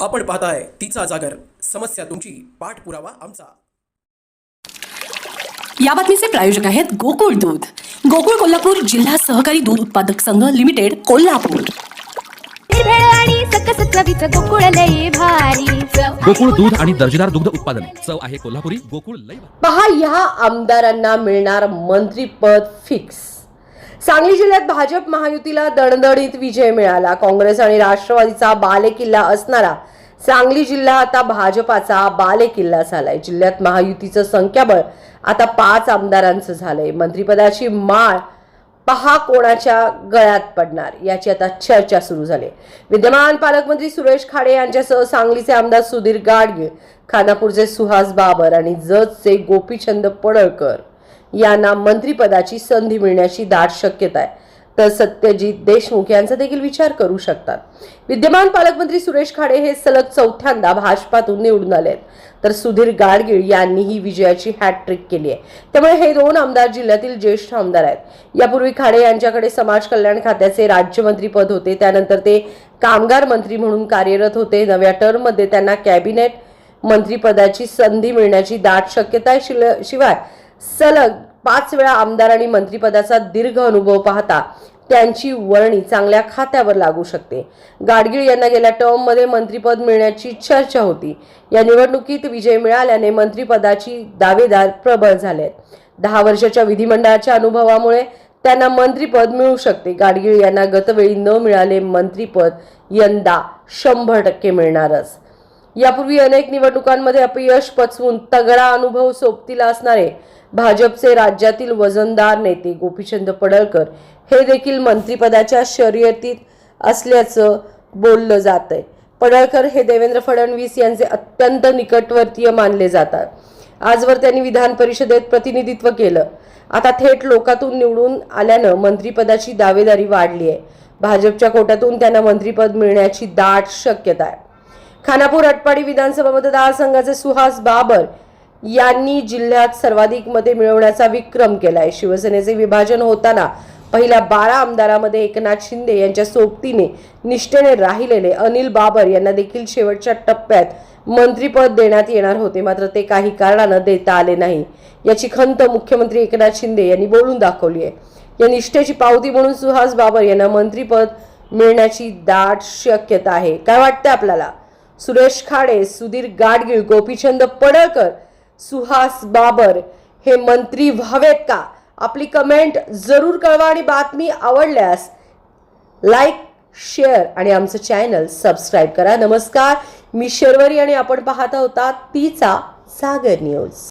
आपण पाहताय तिचा जागर. समस्या तुमची. पाठपुरावा आमचा. या बातमीचे प्रायोजक आहेत गोकुळ दूध. गोकुळ कोल्हापूर जिल्हा सहकारी दूध उत्पादक संघ लिमिटेड कोल्हापूर. निर्भेळ आणि सकस चवीचं गोकुळ लई भारी गोकुळ दूध आणि दर्जेदार दुग्ध उत्पादन. चव आहे कोल्हापुरी. गोकुळ भारी. पहा या आमदारांना मिळणार मंत्रीपद फिक्स. सांगली जिल्ह्यात भाजप महायुतीला दणदणीत विजय मिळाला. काँग्रेस आणि राष्ट्रवादीचा बालेकिल्ला असणारा सांगली जिल्हा आता भाजपाचा बालेकिल्ला झालाय. जिल्ह्यात महायुतीचं संख्याबळ आता पाच आमदारांचं झालंय. मंत्रिपदाची माळ पहा कोणाच्या गळ्यात पडणार याची आता चर्चा सुरू झाली. विद्यमान पालकमंत्री सुरेश खाडे यांच्यासह सांगलीचे आमदार सुधीर गाडगे खानापूरचे सुहास बाबर आणि जजचे गोपीचंद पडळकर यांना मंत्रिपदाची संधी मिळण्याची दाट शक्यता आहे. तर सत्यजित देशमुख यांचा देखील विचार करू शकतात. विद्यमान पालकमंत्री सुरेश खाडे हे सलग चौथ्यांदा भाजपातून निवडून आले तर सुधीर गाडगीळ यांनीही विजयाची हॅट्रिक केली आहे. त्यामुळे हे दोन आमदार जिल्ह्यातील ज्येष्ठ आमदार आहेत. यापूर्वी खाडे यांच्याकडे समाज कल्याण खात्याचे राज्यमंत्री पद होते. त्यानंतर ते कामगार मंत्री म्हणून कार्यरत होते. नव्या टर्ममध्ये त्यांना कॅबिनेट मंत्रीपदाची संधी मिळण्याची दाट शक्यता आहे. शिल- शिवाय सलग पाच वेळा आमदार आणि मंत्रिपदाचा दीर्घ अनुभव पाहता त्यांची वर्णी चांगल्या खात्यावर लागू शकते. गाडगीळ यांना गेल्या टर्ममध्ये मंत्रिपद मिळण्याची चर्चा होती. या निवडणुकीत विजय मिळाल्याने मंत्रिपदाची दावेदार प्रबळ झाले आहेत दहा वर्षाच्या विधिमंडळाच्या अनुभवामुळे त्यांना मंत्रिपद मिळू शकते. गाडगीळ यांना गतवेळी न मिळाले मंत्रिपद यंदा शंभर टक्के मिळणारच. यापूर्वी अनेक निवडणुकांमध्ये अपयश पचवून तगडा अनुभव सोबतीला असणारे भाजपचे राज्यातील वजनदार नेते गोपीचंद पडळकर हे देखील मंत्रिपदाच्या शर्यतीत असल्याचं बोललं जात आहे पडळकर हे देवेंद्र फडणवीस यांचे अत्यंत निकटवर्तीय मानले जातात. आजवर त्यांनी विधान परिषदेत प्रतिनिधित्व केलं. आता थेट लोकातून निवडून आल्यानं मंत्रिपदाची दावेदारी वाढली आहे भाजपच्या कोट्यातून त्यांना मंत्रिपद मिळण्याची दाट शक्यता आहे. खानापूर अटपाडी विधानसभा मतदारसंघाचे सुहास बाबर यांनी जिल्ह्यात सर्वाधिक मते मिळवण्याचा विक्रम केलाय. शिवसेनेचे विभाजन होताना पहिल्या बारा आमदारामध्ये एकनाथ शिंदे यांच्या सोबतीने निष्ठेने राहिलेले अनिल बाबर यांना देखील शेवटच्या टप्प्यात मंत्रीपद देण्यात येणार होते. मात्र ते काही कारणानं देता आले नाही. याची खंत मुख्यमंत्री एकनाथ शिंदे यांनी बोलून दाखवली आहे. या निष्ठेची पावती म्हणून सुहास बाबर यांना मंत्रीपद मिळण्याची दाट शक्यता आहे. काय वाटतं आपल्याला? सुरेश खाडे सुधीर गाडगीळ गोपीचंद पडळकर सुहास बाबर हे मंत्री व्हावेत का? आपली कमेंट जरूर कळवा आणि बातमी आवडल्यास लाईक शेअर आणि आमचं चॅनल सबस्क्राईब करा. नमस्कार मी शर्वरी आणि आपण पाहत होता तिचा सागर न्यूज.